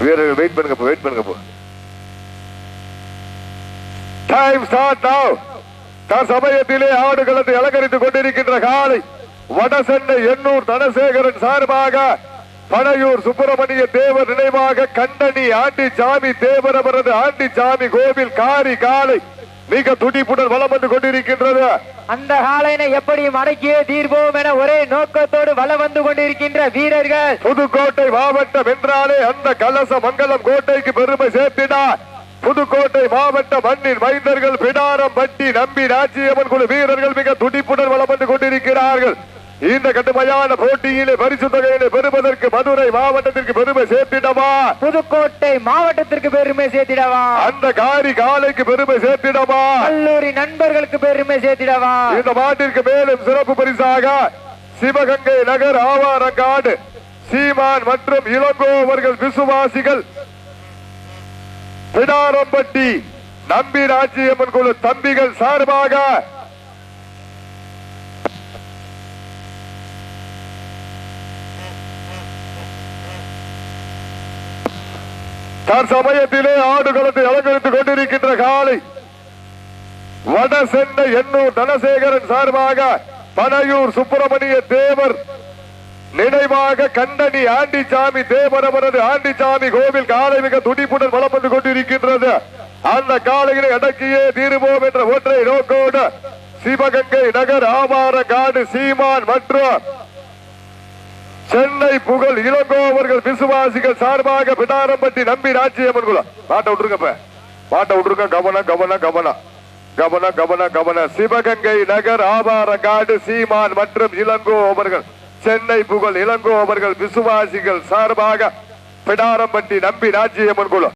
வீரர்கள் வெயிட் பண்ணுங்க வெயிட் பண்ணுங்க போ. டைம் ஸ்டார்ட் நவ தற்சமயத்திலே ஆடுகளத்தை அலங்கரித்துக் கொண்டிருக்கின்ற காலை வடசென்னை எண்ணூர் தனசேகரன் சார்பாக பனையூர் சுப்பிரமணிய தேவர் நினைவாக கண்டனி சாமி தேவர் அவரது ஆண்டிச்சாமி கோவில் காரி காலை மிக துடிப்புடன் வலம் வந்து கொண்டிருக்கின்றது. அந்த காலையினை எப்படியும் அடக்கியே தீர்வோம் என ஒரே நோக்கத்தோடு வலம் வந்து கொண்டிருக்கின்ற வீரர்கள். புதுக்கோட்டை மாவட்டம் என்றாலே அந்த கலச மங்கலம் கோட்டைக்கு பெருமை சேர்த்தினார் புதுக்கோட்டை மாவட்ட மண்ணின் மைந்தர்கள் பிடாரம் பட்டி நம்பி ராஜ்யம்மன் குழு வீரர்கள் மிக துடிப்புடன் வலம் வந்து கொண்டிருக்கிறார்கள். இந்த கடுமையான போட்டியிலே பரிசு தொகையினை பெறுவதற்கு மதுரை மாவட்டத்திற்கு பெருமை சேர்த்திடவா? புதுக்கோட்டை மாவட்டத்திற்கு பெருமை சேர்த்திடவா? அந்த காரி காலைக்கு பெருமை சேர்த்திடவா? கல்லூரி நண்பர்களுக்கு பெருமை சேர்த்திடவா? இந்த மாட்டிற்கு மேலும் சிறப்பு பரிசாக சிவகங்கை நகர் ஆவாரங்காடு சீமான் மற்றும் இளங்கோ அவர்கள் விசுவாசிகள் பிடாரம்பட்டி நம்பி ராஜ்யம்மன் குழு தம்பிகள் சார்பாக தற்சமயத்திலே ஆடுகளத்தை அலங்கரித்துக் கொண்டிருக்கின்ற காலை வடசென்னை எண்ணூர் தனசேகரன் சார்பாக பனையூர் சுப்பிரமணிய தேவர் நினைவாக கண்டனி ஆண்டிச்சாமி தேவர் அவரது ஆண்டிச்சாமி கோவில் காலை மிக துடிப்புடன் வலம் கொண்டிருக்கின்றது. அந்த காலையினை அடக்கியே தீருவோம் என்ற ஒற்றை நோக்கோடு சிவகங்கை நகர் ஆவார காடு சீமான் மற்றும் சென்னை புகழ் இளங்கோவர்கள் விசுவாசிகள் சார்பாக பிடாரம்பட்டி நம்பி ராஜ்யம்மன் குலம் மாட்ட விட்டுருங்க பாட்டை மாட்ட விட்டுருங்க. கவன கவனம் கவன கவன கவன கவன சிவகங்கை நகர் ஆவாரங்காடு சீமான் மற்றும் இளங்கோ அவர்கள். சென்னை புகழ் இளங்கோ அவர்கள் விசுவாசிகள் சார்பாக பிடாரம்பட்டி நம்பி ராஜ்யம்மன் குலம்